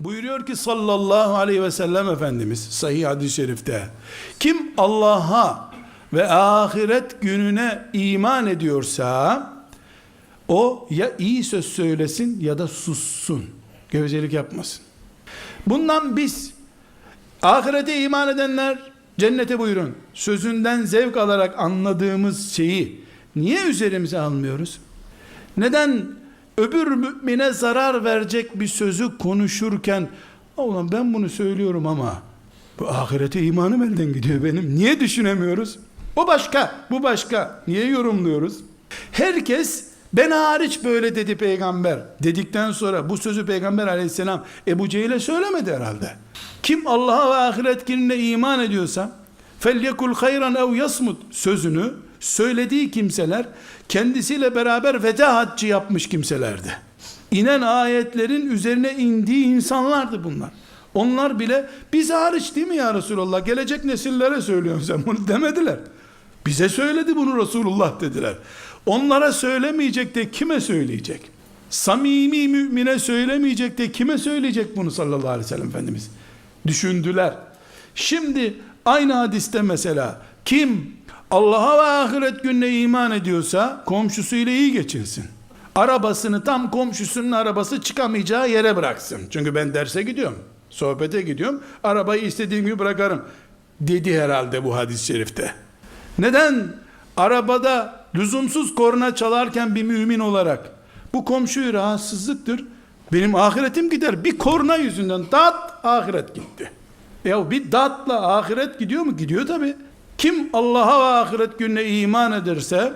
Buyuruyor ki sallallahu aleyhi ve sellem Efendimiz sahih hadis-i şerifte. Kim Allah'a ve ahiret gününe iman ediyorsa o ya iyi söz söylesin ya da sussun. Gevezelik yapmasın. Bundan biz ahirete iman edenler cennete buyurun. Sözünden zevk alarak anladığımız şeyi niye üzerimize almıyoruz? Neden öbür mümine zarar verecek bir sözü konuşurken ulan ben bunu söylüyorum ama bu ahirete imanım elden gidiyor benim. Niye düşünemiyoruz? O başka, bu başka. Niye yorumluyoruz? Herkes ben hariç böyle dedi peygamber dedikten sonra bu sözü peygamber aleyhisselam Ebu Cehil'e söylemedi herhalde. Kim Allah'a ve ahiret gününe iman ediyorsa felyekul hayran ev yasmut sözünü söylediği kimseler kendisiyle beraber veda haccı yapmış kimselerdi. İnen ayetlerin üzerine indiği insanlardı bunlar. Onlar bile biz hariç değil mi ya Resulallah gelecek nesillere söylüyorsun sen bunu demediler. Bize söyledi bunu Resulullah dediler. Onlara söylemeyecek de kime söyleyecek? Samimi mümine söylemeyecek de kime söyleyecek bunu sallallahu aleyhi ve sellem Efendimiz? Düşündüler. Şimdi aynı hadiste mesela kim Allah'a ve ahiret gününe iman ediyorsa komşusuyla iyi geçinsin. Arabasını tam komşusunun arabası çıkamayacağı yere bıraksın. Çünkü ben derse gidiyorum. Sohbete gidiyorum. Arabayı istediğim gibi bırakarım. Dedi herhalde bu hadis-i şerifte. Neden? Arabada lüzumsuz korna çalarken bir mümin olarak bu komşuyu rahatsızlıktır. Benim ahiretim gider. Bir korna yüzünden dat ahiret gitti. Ya bir datla ahiret gidiyor mu? Gidiyor tabi. Kim Allah'a ve ahiret gününe iman ederse,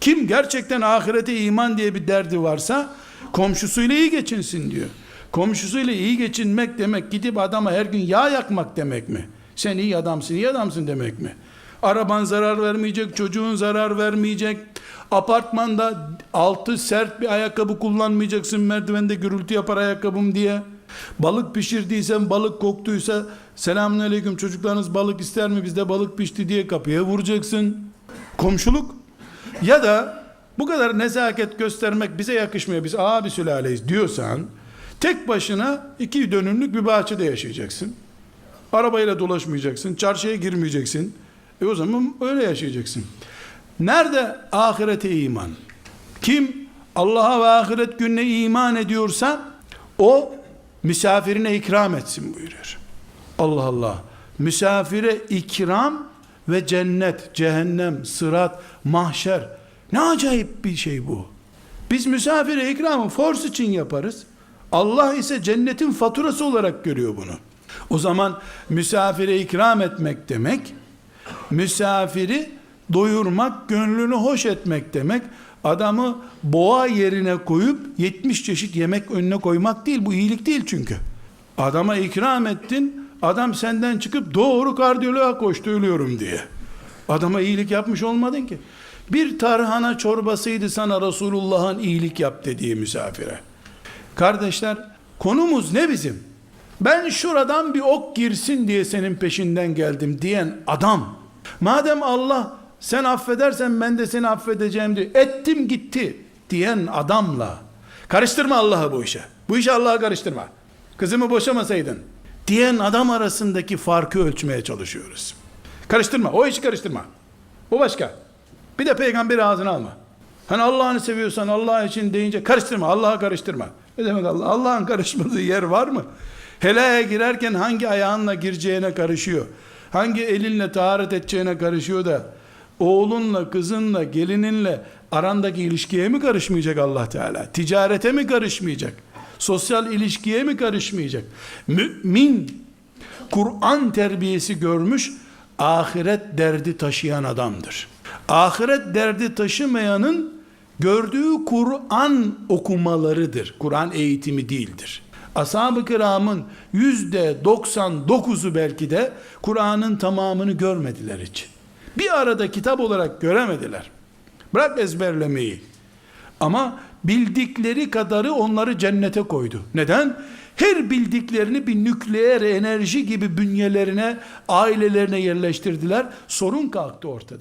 kim gerçekten ahirete iman diye bir derdi varsa, komşusuyla iyi geçinsin diyor. Komşusuyla iyi geçinmek demek gidip adama her gün yağ yakmak demek mi? Sen iyi adamsın, iyi adamsın demek mi? Araban zarar vermeyecek, çocuğun zarar vermeyecek. Apartmanda altı sert bir ayakkabı kullanmayacaksın merdivende gürültü yapar ayakkabım diye. Balık pişirdiysen balık koktuysa selamünaleyküm çocuklarınız balık ister mi bizde balık pişti diye kapıya vuracaksın. Komşuluk ya da bu kadar nezaket göstermek bize yakışmıyor biz abi sülaleyiz diyorsan tek başına iki dönümlük bir bahçede yaşayacaksın. Arabayla dolaşmayacaksın, çarşıya girmeyeceksin. E o zaman öyle yaşayacaksın. Nerede ahirete iman? Kim Allah'a ve ahiret gününe iman ediyorsa o misafirine ikram etsin buyuruyor. Allah Allah. Misafire ikram ve cennet, cehennem, sırat, mahşer. Ne acayip bir şey bu. Biz misafire ikramı force için yaparız. Allah ise cennetin faturası olarak görüyor bunu. O zaman misafire ikram etmek demek, misafiri doyurmak, gönlünü hoş etmek demek, adamı boğa yerine koyup 70 çeşit yemek önüne koymak değil. Bu iyilik değil çünkü. Adama ikram ettin, adam senden çıkıp doğru kardiyoloğa koştu ölüyorum diye. Adama iyilik yapmış olmadın ki. Bir tarhana çorbasıydı sana Resulullah'ın iyilik yap dediği misafire. Kardeşler konumuz ne bizim? Ben şuradan bir ok girsin diye senin peşinden geldim diyen adam. Madem Allah sen affedersen ben de seni affedeceğim diye ettim gitti diyen adamla karıştırma Allah'ı bu işe. Bu işe Allah'a karıştırma. Kızımı boşamasaydın diyen adam arasındaki farkı ölçmeye çalışıyoruz. Karıştırma. O işi karıştırma. O başka. Bir de peygamberi ağzına alma. Hani Allah'ını seviyorsan Allah için deyince karıştırma. Allah'a karıştırma. Ne demek Allah? Allah'ın karışmadığı yer var mı? Helaya girerken hangi ayağınla gireceğine karışıyor. Hangi elinle taharet edeceğine karışıyor da oğlunla, kızınla, gelininle arandaki ilişkiye mi karışmayacak Allah Teala? Ticarete mi karışmayacak? Sosyal ilişkiye mi karışmayacak? Mümin Kur'an terbiyesi görmüş ahiret derdi taşıyan adamdır. Ahiret derdi taşımayanın gördüğü Kur'an okumalarıdır. Kur'an eğitimi değildir. Ashab-ı kiramın yüzde 99'u belki de Kur'an'ın tamamını görmediler hiç. Bir arada kitap olarak göremediler. Bırak ezberlemeyi. Ama bildikleri kadarı onları cennete koydu. Neden? Her bildiklerini bir nükleer enerji gibi bünyelerine, ailelerine yerleştirdiler. Sorun kalktı ortadan.